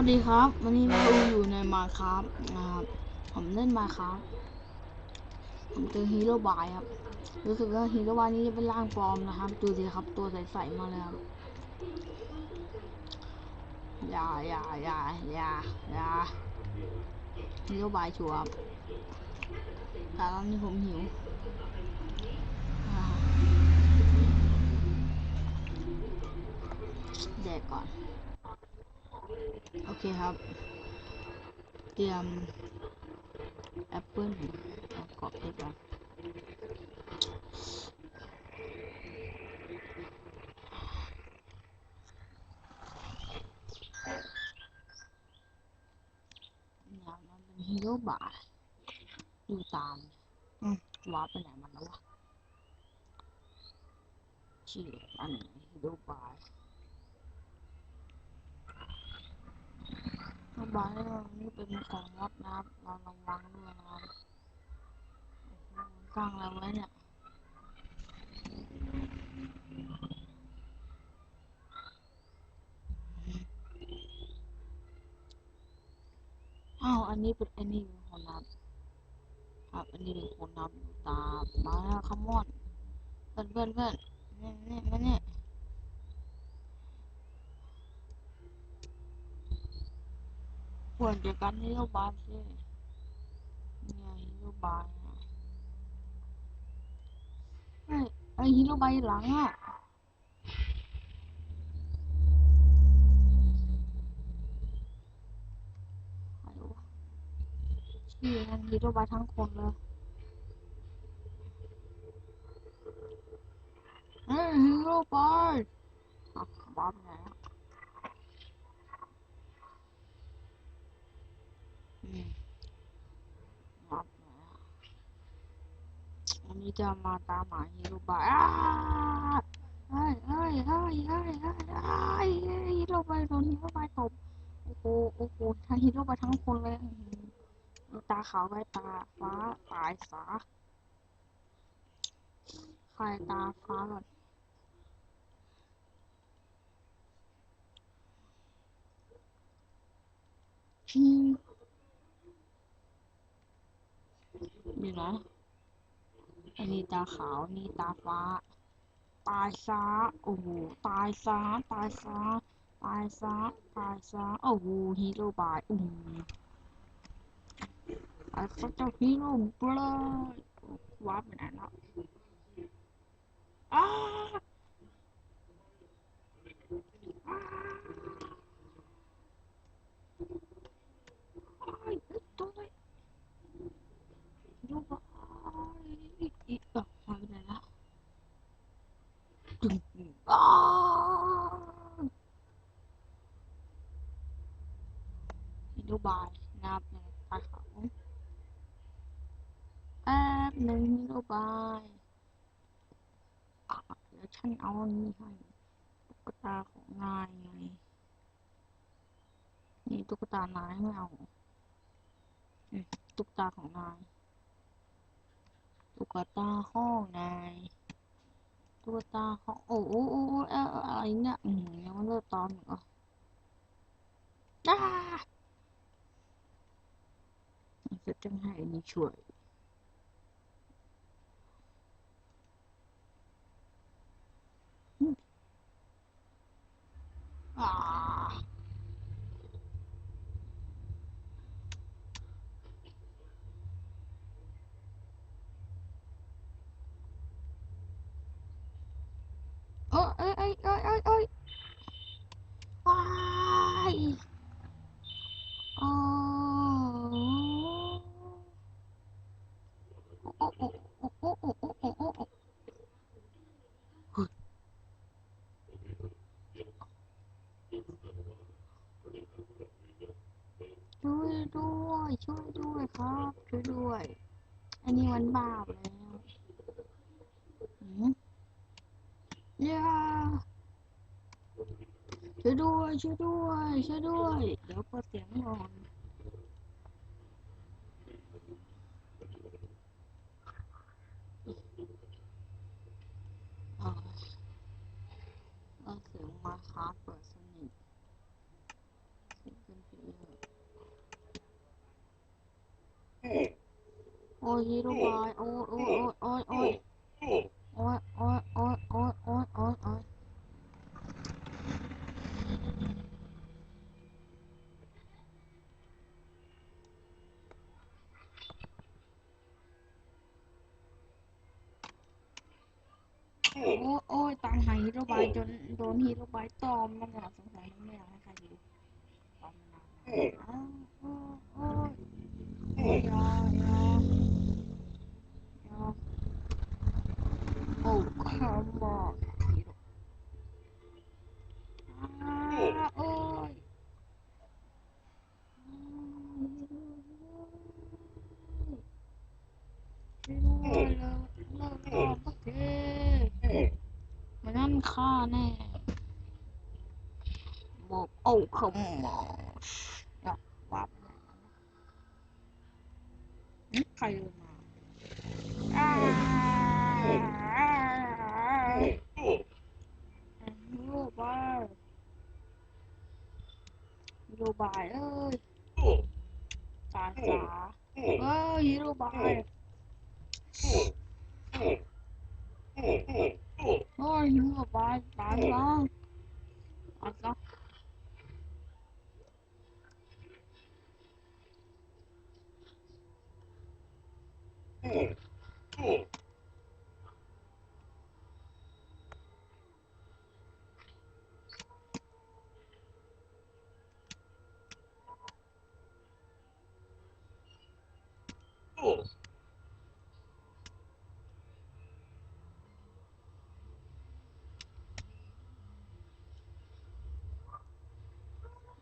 วัสดีครับ วันนี้เราอยู่ในมาครับนะครับ ผมเล่นมาครับ ผมเจอฮีโร่บายครับ รู้สึกว่าฮีโร่บายนี้จะเป็นร่างปลอมนะครับ ดูสิครับ ตัวใสๆมาเลยครับ อย่าอย่าอย่าอย่าอย่าฮีโร่บายชัวร์ครับแต่ตอนนี้ผมหิวแดกก่อน โอเคครับ เตรียมแอปเปิ้ลเอากรอบให้ก่อนเนี่ยมันเป็นฮีโร่บายดูตามอืมวาร์ปไปไหนมันแล้ววะชื่ออันไหนฮีโร่บา ยสบายแล้วนี่เป็นของลับนะครับ เราระวังด้วยนะครับสร้างอะไรไว้เนี่ยอ้าวอันนี้เป็นอันนี้เป็นคนนับครับ อันนี้เป็นคนนับตามมาแล้วคัมอนเพื่อนเพื่อนเพื่อนนี่นี่มาเนี่ ควรจะกันนโยบายสิเนี่ยนโยบายอะเฮ้ยไอฮีโรบายหลังอะใครวะชื่อมันฮีโรบายทั้งคนเลยเฮ้ยฮีโร่บายอะบอมไหนอะอืมบไหน อันนี้จะมาตามหาฮีโร่บายอ้าเฮ้ยเฮ้ยเฮ้ยเฮ้ยเฮ้ยเฮ้ยเฮ้ยฮีโร่บายโดนฮีโร่บายตบ โอ้โห โอ้โหทั้งฮีโร่บายทั้งคนเลย ตาขาวไปตาฟ้าตายสาใครตาฟ้าก่อนอืม นี่นะ อันนี้ตาขาว นี่ตาฟ้า ตายซะโอ้โห ตายซะตายซะตายซะตายซะโอ้โห ฮีโร่บายอืมไอ้เขาจะฮีโร่บลอวับไปไหนแล้วอ้าอ้าอ้ายเอ้ยตัวอะไรฮีโร่บายอีกอะหายไปไหนแล้วดึงอ้าฮีโร่บายนับในตาขาวแป๊บหนึ่งฮีโร่บายอะเดี๋ยว ฉันเอาอันนี้ให้ตุ๊กตาของนายไง นี่ตุ๊กตานายไม่เอาอตุ๊กตาของนาย ตุ๊กตาห้องนาย ตุ๊กตาห้องโอ้โอ้โอ้โอ้เอออะไรเนี่ยอืมยังไม่เลิกตอนอีกเหรออ้าจะจังให้อันนี้ช่วย は。 ย่าช่วยด้วยช่วยด้วยช่วยด้วย เดี๋ยวเปิดเสียงก่อนอ่าเอาเสียงมาค้าเปิดสนิทเสียงเป็นผีโอ้ยฮีโร่บายโอ้ยโอ้ยโอ้ยโอ้ย บายจนโดนฮีโร่บายตอมแล้วหมดสงสัยไม่อยากให้ใครดูตอมมานานอ้าวโอ้ยโอ้ยโอ้ยอยโอยโอยา Oh, come on. ฆ่าแน่บอกโอ้ขมอยากวับใครมาอ่าโยบายโยบายเอ้ยสาสาเอ้ยโยบาย Oh, you will buy buy song. Buy. Oh. Oh.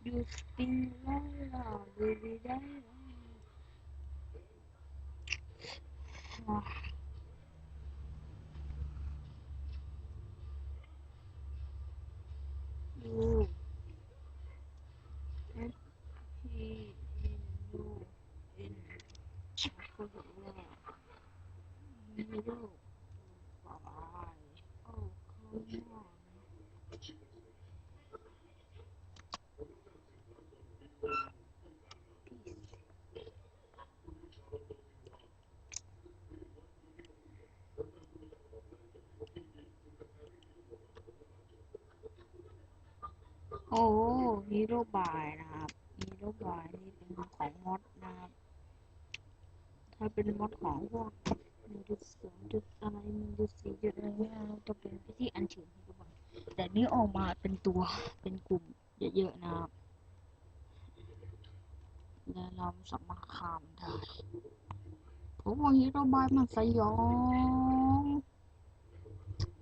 You spin la la, baby. Ah. โร่บายนะครับฮีโร่บายนี่เป็นของมดนะครับ ถ้าเป็นมดของพวกหนึ่งจุดสองจุดอะไรหนึ่งจุดสี่จุดอะไรเนี่ยจะเป็นพิธีอัญเชิญฮีโร่บายแต่นี่ออกมาเป็นตัวเป็นกลุ่มเยอะๆนะครับและเราสามารถข้ามได้ผมว่าฮีโร่บายมันสยอง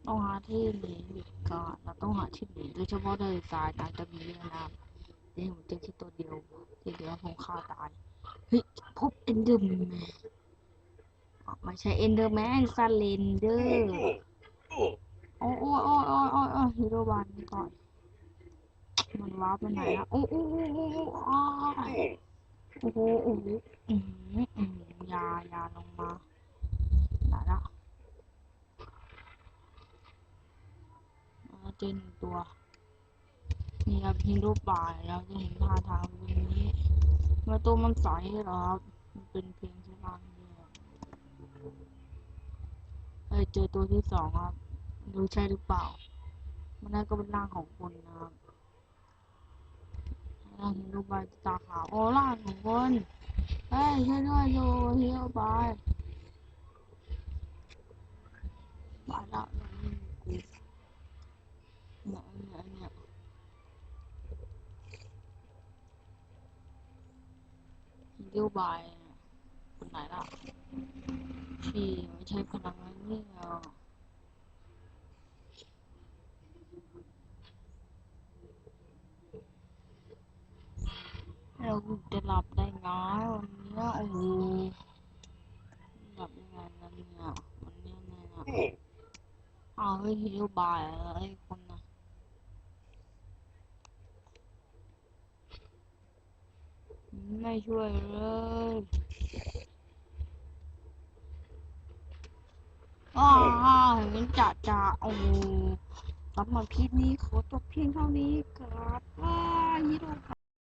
ต้องหาที่หนีดีก่อนเราต้องหาที่หนีโดยเฉพาะเลยตายตายจะมีเรื่องนะครับ นี่ผมเจอที่ตัวเดียวที่เหลือผมฆ่าตาย เฮ้ย พบเอนเดอร์แมนไม่ใช่เอนเดอร์แมนซาเลนเดอร์โอ้โอ้โอ้โอ้โอ้โอ้ฮีโร่บานก่อนมันว้าไปไหนอะโอ้โอ้โอ้โอ้โอ้อ้ายโอ้โหโอ้โหอืมอืมยายาลงมาไหนละเจนตัว นี่ครับฮีโร่บายเราจะเห็นท่าทางแบบนี้เมื่อตัวมันใสเหรอครับเป็นเพียงแค่ร่างเดียวเอ้ยเจอตัวที่สองครับดูใช่หรือเปล่า มันน่าก็เป็นร่างของคนนะครับร่างฮีโร่บายตาขาวโอ้ร่างของคนเฮ้ยช่วยด้วยโยฮีโร่บายบายแล้วเราไม่มีกู เนี่ยเนี่ยเนี่ย ฮีโร่บายคนไหนล่ะพี่ไม่ใช่พลังงานนี่เหรอเราจะหลับได้ไงวันเนี้ยโอ้โหหลับยังไงนั่นเนี่ยวันเนี้ยเนี่ยนะอ้าวเฮ้ยฮีโร่บายอะไรคนน่ะ ไม่ ช่วยเลยอ้าวเห็นจ่าจะจะโอ้สำหรับคลิปนี้ขอจบเพียงเท่านี้ครับว้าฮีโร่